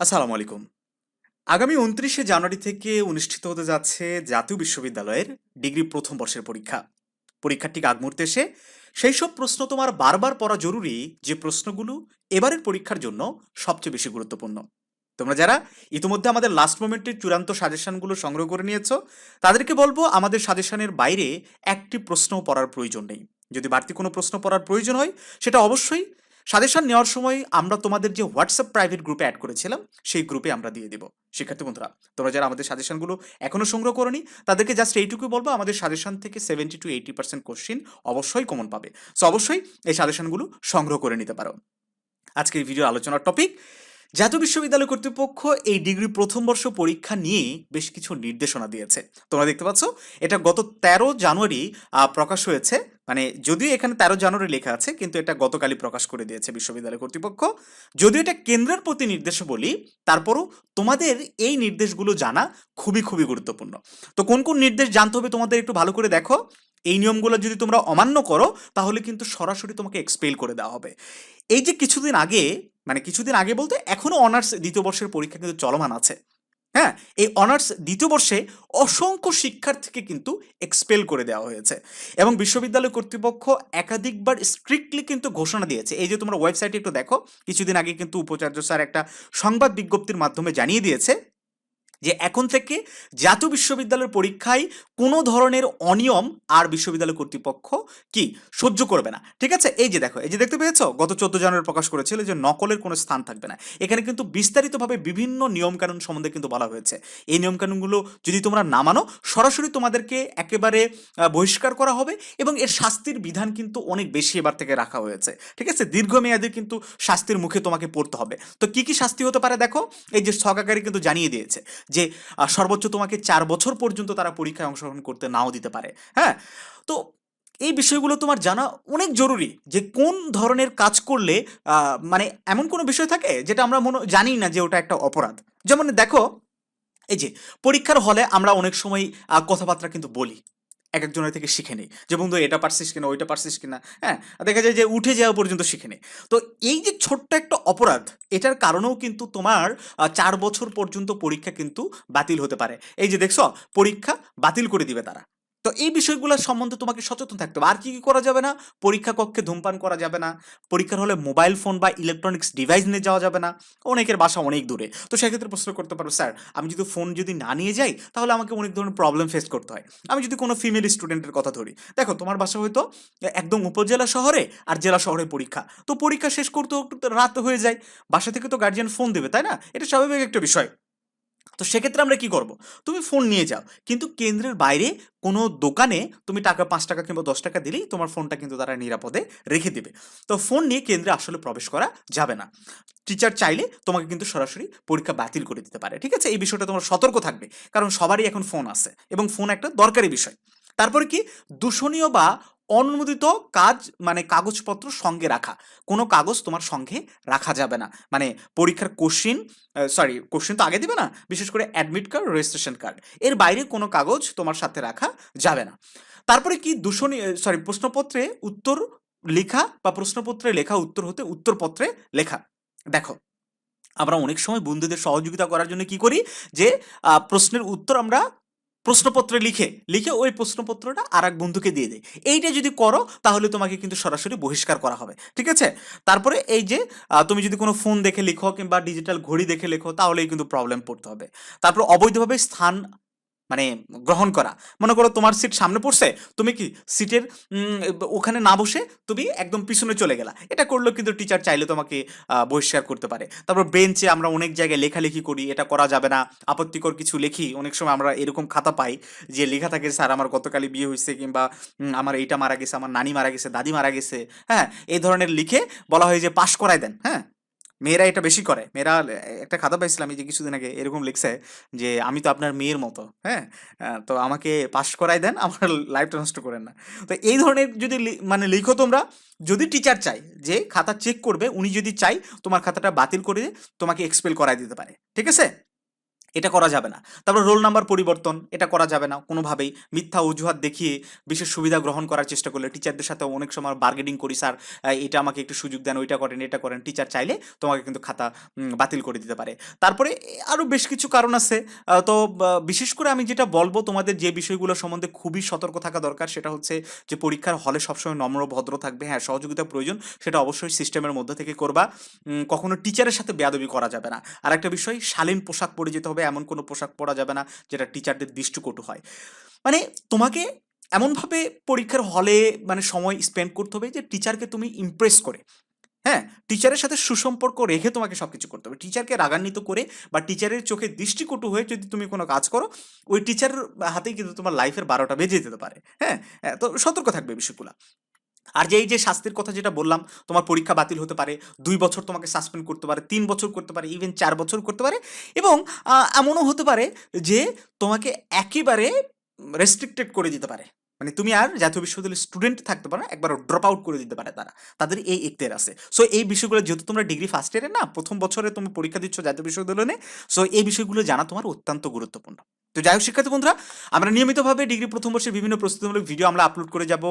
আসসালামু আলাইকুম। আগামী উনত্রিশে জানুয়ারি থেকে অনুষ্ঠিত হতে যাচ্ছে জাতীয় বিশ্ববিদ্যালয়ের ডিগ্রি প্রথম বর্ষের পরীক্ষা। পরীক্ষার ঠিক আগ মুহূর্তে এসে সেই সব প্রশ্ন তোমার বারবার পড়া জরুরি যে প্রশ্নগুলো এবারের পরীক্ষার জন্য সবচেয়ে বেশি গুরুত্বপূর্ণ। তোমরা যারা ইতিমধ্যে আমাদের লাস্ট মোমেন্টের চূড়ান্ত সাজেশনগুলো সংগ্রহ করে নিয়েছো, তাদেরকে বলব আমাদের সাজেশনের বাইরে একটি প্রশ্নও পড়ার প্রয়োজন নেই। যদি বাড়তি কোনো প্রশ্ন পড়ার প্রয়োজন হয়, সেটা অবশ্যই সাজেশন নেওয়ার সময় আমরা তোমাদের যে হোয়াটসঅ্যাপ প্রাইভেট গ্রুপে অ্যাড করেছিলাম, সেই গ্রুপে আমরা দিয়ে দেবো। শিক্ষার্থী বন্ধুরা, তোমরা যারা আমাদের সাজেশনগুলো এখনও সংগ্রহ করনি, তাদেরকে জাস্ট এইটুকুই বলব, আমাদের সাজেশন থেকে seventy to eighty percent question অবশ্যই কমন পাবে। সো অবশ্যই এই সাজেশনগুলো সংগ্রহ করে নিতে পারো। আজকের ভিডিও আলোচনার টপিক জাতীয় বিশ্ববিদ্যালয় কর্তৃপক্ষ এই ডিগ্রি প্রথম বর্ষ পরীক্ষা নিয়ে বেশ কিছু নির্দেশনা দিয়েছে। তোমরা দেখতে পাচ্ছ এটা গত তেরো জানুয়ারি আহ, প্রকাশ হয়েছে। মানে যদিও এখানে তেরো জানুয়ারি লেখা আছে কিন্তু এটা গতকালই প্রকাশ করে দিয়েছে বিশ্ববিদ্যালয় কর্তৃপক্ষ। যদিও এটা কেন্দ্রের প্রতি নির্দেশ বলি তারপরও তোমাদের এই নির্দেশগুলো জানা খুবই খুবই গুরুত্বপূর্ণ। তো কোন কোন নির্দেশ জানতে হবে তোমাদের একটু ভালো করে দেখো। এই নিয়মগুলো যদি তোমরা অমান্য করো তাহলে কিন্তু সরাসরি তোমাকে এক্সপেল করে দেওয়া হবে। এই যে কিছুদিন আগে মানে কিছুদিন আগে বলতে এখনও অনার্স দ্বিতীয় বর্ষের পরীক্ষা কিন্তু চলমান আছে। হ্যাঁ এই অনার্স দ্বিতীয় বর্ষে অসংখ্য শিক্ষার্থীকে কিন্তু এক্সপেল করে দেওয়া হয়েছে এবং বিশ্ববিদ্যালয় কর্তৃপক্ষ একাধিকবার স্ট্রিক্টলি কিন্তু ঘোষণা দিয়েছে। এই যে তোমরা ওয়েবসাইটে একটু দেখো, কিছুদিন আগে কিন্তু উপাচার্য স্যার একটা সংবাদ বিজ্ঞপ্তির মাধ্যমে জানিয়ে দিয়েছে যে এখন থেকে জাতীয় বিশ্ববিদ্যালয়ের পরীক্ষায় কোনো ধরনের অনিয়ম আর বিশ্ববিদ্যালয় কর্তৃপক্ষ কি সহ্য করবে না। ঠিক আছে? এই যে দেখো, এই যে দেখতে পেয়েছ? গত চোদ্দ জানুয়ারি প্রকাশ করেছিল যে নকলের কোনো স্থান থাকবে না। এখানে কিন্তু বিস্তারিতভাবে বিভিন্ন নিয়মকানুন সম্বন্ধে কিন্তু বলা হয়েছে। এই নিয়মকানুনগুলো যদি তোমরা না মানো, সরাসরি তোমাদেরকে একেবারে বহিষ্কার করা হবে এবং এর শাস্তির বিধান কিন্তু অনেক বেশি এবার থেকে রাখা হয়েছে। ঠিক আছে? দীর্ঘমেয়াদী কিন্তু শাস্তির মুখে তোমাকে পড়তে হবে। তো কি কি শাস্তি হতে পারে দেখো? এই যে ছকাকারী কিন্তু জানিয়ে দিয়েছে। যে সর্বোচ্চ তোমাকে চার বছর পর্যন্ত তারা পরীক্ষায় অংশগ্রহণ করতে নাও দিতে পারে হ্যাঁ? তো এই বিষয়গুলো তোমার জানা অনেক জরুরি যে, কোন ধরনের কাজ করলে মানে এমন কোনো বিষয় থাকে যেটা আমরা মনে জানি না যে, ওটা একটা অপরাধ? যেমন দেখো, এই যে, পরীক্ষার হলে আমরা অনেক সময় কথাবার্তা কিন্তু বলি এক একজনের থেকে শিখে নেই। যে বন্ধু, এটা পারছিস কিনা, ওইটা পারছিস কিনা হ্যাঁ? দেখা যায় যে উঠে যাওয়া পর্যন্ত শিখে নেই। তো এই যে ছোট্ট একটা অপরাধ, এটার কারণেও কিন্তু তোমার চার বছর পর্যন্ত পরীক্ষা কিন্তু বাতিল হতে পারে। এই যে দেখছ, পরীক্ষা বাতিল করে দিবে তারা। তো এই বিষয়গুলো সম্বন্ধে তোমাকে সচেতন থাকতে হবে। আর কি কি করা যাবে না? পরীক্ষা কক্ষে ধূমপান করা যাবে না। পরীক্ষার হলে মোবাইল ফোন বা ইলেকট্রনিক্স ডিভাইস নিয়ে যাওয়া যাবে না। অনেকের বাসা অনেক দূরে। তো সেক্ষেত্রে প্রশ্ন করতে পারো, স্যার, আমি যদি ফোন যদি না নিয়ে যাই, তাহলে আমাকে অনেক ধরনের প্রবলেম ফেস করতে হয়। আমি যদি কোনো ফিমেল স্টুডেন্টের কথা ধরি। দেখো, তোমার বাসা হয়তো একদম উপজেলা শহরে আর জেলা শহরে পরীক্ষা। তো পরীক্ষা শেষ করতে রাত হয়ে যায়। বাসা থেকে তো গার্জিয়ান ফোন দেবে, তাই না? এটা স্বাভাবিক একটা বিষয়। তো সেক্ষেত্রে আমরা কি করব? তুমি ফোন নিয়ে যাও। কিন্তু কেন্দ্রের বাইরে কোনো দোকানে তুমি টাকা, পাঁচ টাকা কিংবা দশ টাকা দিলেই তোমার ফোনটা কিন্তু তারা নিরাপদে রেখে দেবে। তো ফোন নিয়ে কেন্দ্রে আসলে প্রবেশ করা যাবে না। টিচার চাইলে তোমাকে কিন্তু সরাসরি পরীক্ষা বাতিল করে দিতে পারে, ঠিক আছে? এই বিষয়টা তোমার সতর্ক থাকবে, কারণ সবারই এখন ফোন আছে এবং ফোন একটা দরকারি বিষয়। তারপরে কি? দূষণীয় বা অনুমোদিত কাজ মানে কাগজপত্র সঙ্গে রাখা। কোনো কাগজ তোমার সঙ্গে রাখা যাবে না। মানে পরীক্ষার কোশ্চিন সরি কোশ্চিন তো আগে দিবে না, বিশেষ করে অ্যাডমিট কার্ড রেজিস্ট্রেশন কার্ড এর বাইরে কোনো কাগজ তোমার সাথে রাখা যাবে না। তারপরে কি দূষণী সরি প্রশ্নপত্রে উত্তর লেখা বা প্রশ্নপত্রে লেখা উত্তর হতে উত্তরপত্রে লেখা। দেখো, আমরা অনেক সময় বন্ধুদের সহযোগিতা করার জন্য কি করি? যে প্রশ্নের উত্তর আমরা প্রশ্নপত্রে লিখে লিখে ওই প্রশ্নপত্রটা আর এক বন্ধুকে দিয়ে দেয়। এইটা যদি করো, তাহলে তোমাকে কিন্তু সরাসরি বহিষ্কার করা হবে। ঠিক আছে? তারপরে এই যে তুমি যদি কোনো ফোন দেখে লিখো কিংবা ডিজিটাল ঘড়ি দেখে লেখো, তাহলেই কিন্তু প্রবলেম পড়তে হবে। তারপর অবৈধভাবে স্থান মানে গ্রহণ করা। মনে করো তোমার সিট সামনে পড়ছে, তুমি কি সিটের ওখানে না বসে তুমি একদম পিছনে চলে গেলা। এটা করলেও কিন্তু টিচার চাইলে তোমাকে বহিষ্কার করতে পারে। তারপর বেঞ্চে আমরা অনেক জায়গায় লেখালেখি করি, এটা করা যাবে না, আপত্তিকর কিছু লিখি। অনেক সময় আমরা এরকম খাতা পাই যে লেখা থাকে, স্যার, আমার গতকালই বিয়ে হয়েছে কিংবা আমার এইটা মারা গেছে, আমার নানি মারা গেছে, দাদি মারা গেছে। হ্যাঁ এই ধরনের লিখে বলা হয় যে, পাশ করায় দেন। হ্যাঁ মেয়েরা এটা বেশি করে। মেয়েরা একটা খাতা আমি যে কিছুদিন আগে, এরকম লিখছে যে, আমি তো আপনার মেয়ের মতো হ্যাঁ? তো আমাকে পাশ করাই দেন, আমার লাইফটা নষ্ট করেন না। তো এই ধরনের যদি মানে লিখো তোমরা, যদি টিচার চাই যে খাতা চেক করবে, উনি যদি চাই তোমার খাতাটা বাতিল করে তোমাকে এক্সপেল করাই দিতে পারে। ঠিক আছে? এটা করা যাবে না। তারপর রোল নাম্বার পরিবর্তন, এটা করা যাবে না কোনোভাবেই। মিথ্যা অজুহাত দেখিয়ে বিশেষ সুবিধা গ্রহণ করার চেষ্টা করলে টিচারদের সাথে অনেক সময় বার্গেনিং করি, স্যার এটা আমাকে একটু সুযোগ দেন, ওইটা করেন, এটা করেন। টিচার চাইলে তোমাকে কিন্তু খাতা বাতিল করে দিতে পারে। তারপরে আরও বেশ কিছু কারণ আছে। তো বিশেষ করে আমি যেটা বলব তোমাদের যে বিষয়গুলো সম্বন্ধে খুবই সতর্ক থাকা দরকার, সেটা হচ্ছে যে পরীক্ষার হলে সবসময় নম্র, ভদ্র থাকবে। হ্যাঁ সহযোগিতা প্রয়োজন, সেটা অবশ্যই সিস্টেমের মধ্যে থেকে করবা। কখনো টিচারের সাথে বেয়াদবি করা যাবে না। আর একটা বিষয়, শালীন পোশাক পরে যেতে হবে এমন কোনো পোশাক পরা যাবে না যেটা টিচারদের দৃষ্টিকটু হয়। মানে তোমাকে এমনভাবে পরীক্ষার হলে মানে সময় স্পেন্ড করতে হবে যে টিচারকে তুমি ইমপ্রেস করে। হ্যাঁ টিচারের সাথে সুসম্পর্ক রেখে তোমাকে সব কিছু করতে হবে। টিচারকে রাগান্বিত করে বা টিচারের চোখে দৃষ্টিকটু হয়ে যদি তুমি কোনো কাজ করো ওই টিচারের হাতেই কিন্তু তোমার লাইফের বারোটা বেজে যেতে পারে। হ্যাঁ হ্যাঁ, তো সতর্ক থাকবে বিষয়গুলো। আর যে এই যে শাস্তির কথা যেটা বললাম, তোমার পরীক্ষা বাতিল হতে পারে, দুই বছর তোমাকে সাসপেন্ড করতে পারে, তিন বছর করতে পারে ইভেন চার বছর করতে পারে এবং এমনও হতে পারে যে তোমাকে একেবারে রেস্ট্রিক্টেড করে দিতে পারে। মানে তুমি আর জাতীয় বিশ্ববিদ্যালয়ের স্টুডেন্ট থাকতে পারো একবার ড্রপ আউট করে দিতে পারে তারা। তাদের এই এখতিয়ার আছে। সো এই বিষয়গুলো যেহেতু তোমরা ডিগ্রি ফার্স্ট ইয়ারে না, প্রথম বছরে তুমি পরীক্ষা দিচ্ছ জাতীয় বিশ্ববিদ্যালয়ে সো এই বিষয়গুলো জানা তোমার অত্যন্ত গুরুত্বপূর্ণ। তো যাই হোক, শিক্ষার্থী বন্ধুরা, আমরা নিয়মিতভাবে ডিগ্রি প্রথম বর্ষের বিভিন্ন প্রস্তুতিমূলক ভিডিও আমরা আপলোড করে যাব।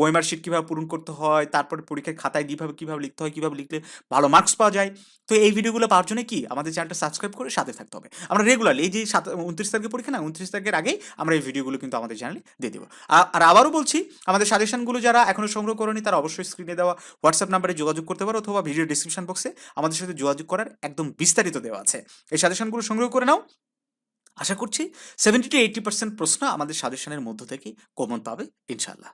ওয়েমার শিট কীভাবে পূরণ করতে হয়, তারপরে পরীক্ষার খাতায় কীভাবে কীভাবে লিখতে হয়, কীভাবে লিখলে ভালো মার্কস পাওয়া যায়। তো এই ভিডিওগুলো পাওয়ার জন্য কি? আমাদের চ্যানেলটা সাবস্ক্রাইব করে সাথে থাকতে হবে। আমরা রেগুলারলি এই যে সাত, উনত্রিশ তারিখে পরীক্ষা না, উনত্রিশ তারিখের আগেই আমরা এই ভিডিওগুলো কিন্তু আমাদের চ্যানেলে দিয়ে দেবো। আর আবারও বলছি, আমাদের সাজেশনগুলো যারা এখনও সংগ্রহ করেনি, তারা অবশ্যই স্ক্রিনে দেওয়া হোয়াটসঅ্যাপ নাম্বারে যোগাযোগ করতে পারো অথবা ভিডিও ডিসক্রিপশন বক্সে আমাদের সাথে যোগাযোগ করার একদম বিস্তারিত দেওয়া আছে। এই সাজেশনগুলো সংগ্রহ করে নাও। আশা করছি সেভেন্টি টু এইটি পার্সেন্ট প্রশ্ন আমাদের সাজেশনের মধ্য থেকে কমন পাবে ইনশাল্লাহ